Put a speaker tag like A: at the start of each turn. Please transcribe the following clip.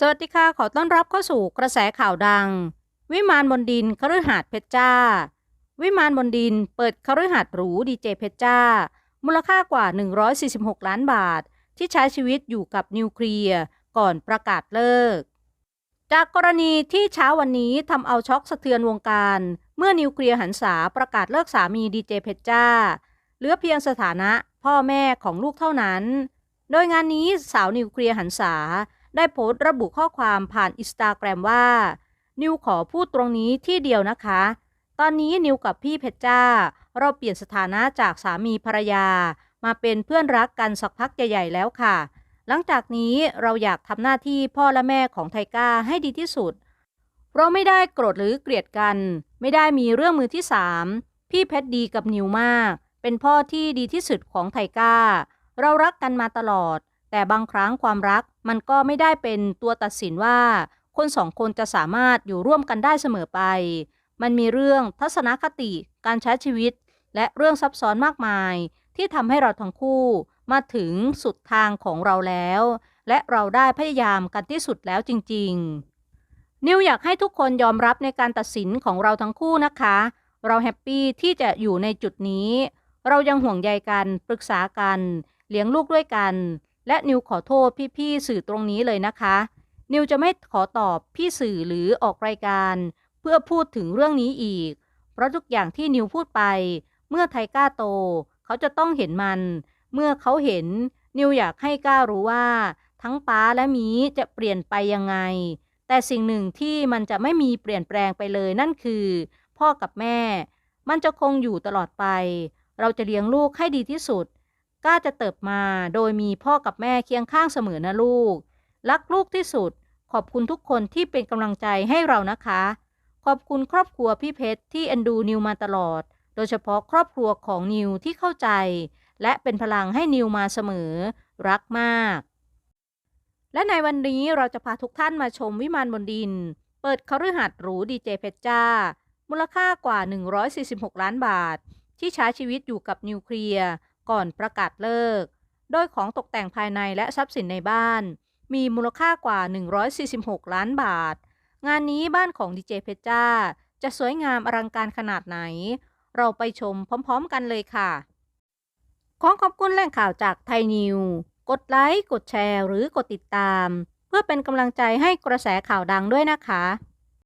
A: สวัสดีค่ะขอต้อนรับเข้าสู่กระแสข่าวดัง วิมานบนดินคฤหาสน์เพชรจ้า วิมานบนดินเปิดคฤหาสน์หรูดีเจเพชรจ้า มูลค่ากว่า 146 ล้านบาท ที่ใช้ชีวิตอยู่กับนิวเคลียร์ก่อนประกาศเลิก จากกรณีที่เช้าวันนี้ทำเอาช็อกสะเทือนวงการ เมื่อนิวเคลียร์หันษาประกาศเลิกสามีดีเจเพชรจ้า เหลือเพียงสถานะพ่อแม่ของลูกเท่านั้น โดยงานนี้สาวนิวเคลียร์หันษา ได้โพสต์ระบุข้อความผ่านอินสตาแกรมว่า นิวขอพูดตรงนี้ที่เดียวนะคะ ตอนนี้นิวกับพี่เพชรจ้า เราเปลี่ยนสถานะจากสามีภรรยา มาเป็นเพื่อนรักกันสักพักใหญ่ๆแล้วค่ะ หลังจากนี้เราอยากทำหน้าที่พ่อและแม่ของไทก้าให้ดีที่สุด เราไม่ได้โกรธหรือเกลียดกัน ไม่ได้มีเรื่องมือที่สามพี่เพชรดีกับนิวมาก เป็นพ่อที่ดีที่สุดของไทก้า เรารักกันมาตลอด แต่บางครั้งความรักมันก็ไม่ได้เป็นตัวตัดสินว่า คนสองคนจะสามารถอยู่ร่วมกันได้เสมอไป มันมีเรื่องทัศนคติ การใช้ชีวิต และเรื่องซับซ้อนมากมาย ที่ทำให้เราทั้งคู่มาถึงสุดทางของเราแล้ว และเราได้พยายามกันที่สุดแล้วจริง ๆ นิวอยากให้ทุกคนยอมรับในการตัดสินของเราทั้งคู่นะคะ เราแฮปปี้ที่จะอยู่ในจุดนี้ เรายังห่วงใยกันปรึกษากัน เลี้ยงลูกด้วยกัน และนิวขอโทษพี่ๆสื่อตรงนี้เลยนะคะ นิวจะไม่ขอตอบพี่สื่อหรือออกรายการ เพื่อพูดถึงเรื่องนี้อีก เพราะทุกอย่างที่นิวพูดไป เมื่อไทก้าโต เขาจะต้องเห็นมัน เมื่อเขาเห็น นิวอยากให้ก้ารู้ว่า ทั้งป้าและมีจะเปลี่ยนไปยังไง แต่สิ่งหนึ่งที่มันจะไม่มีเปลี่ยนแปลงไปเลยนั่นคือ พ่อกับแม่ มันจะคงอยู่ตลอดไป เราจะเลี้ยงลูกให้ดีที่สุด ก้าจะเติบมาโดยมีพ่อกับแม่เคียงข้างเสมอนะลูก รักลูกที่สุด ขอบคุณทุกคนที่เป็นกำลังใจให้เรานะคะ ขอบคุณครอบครัวพี่เพชรที่เอ็นดูนิวมาตลอด โดยเฉพาะครอบครัวของนิวที่เข้าใจ และเป็นพลังให้นิวมาเสมอ รักมาก และในวันนี้เราจะพาทุกท่านมาชมวิมานบนดิน เปิดคฤหัสถ์หรูดีเจเพชรจ้า มูลค่ากว่า 146 ล้านบาท ที่ใช้ชีวิตอยู่กับนิวเคลียร์ ก่อนประกาศเลิก โดยของตกแต่งภายในและทรัพย์สินในบ้าน มีมูลค่ากว่า 146 ล้านบาท งานนี้บ้านของดีเจเพชรจ้า จะสวยงามอลังการขนาดไหน เราไปชมพร้อมๆกันเลยค่ะ ขอขอบคุณแหล่งข่าวจากไทยนิว กดไลค์ กดแชร์ หรือกดติดตาม เพื่อเป็นกำลังใจให้กระแสข่าวดังด้วยนะคะ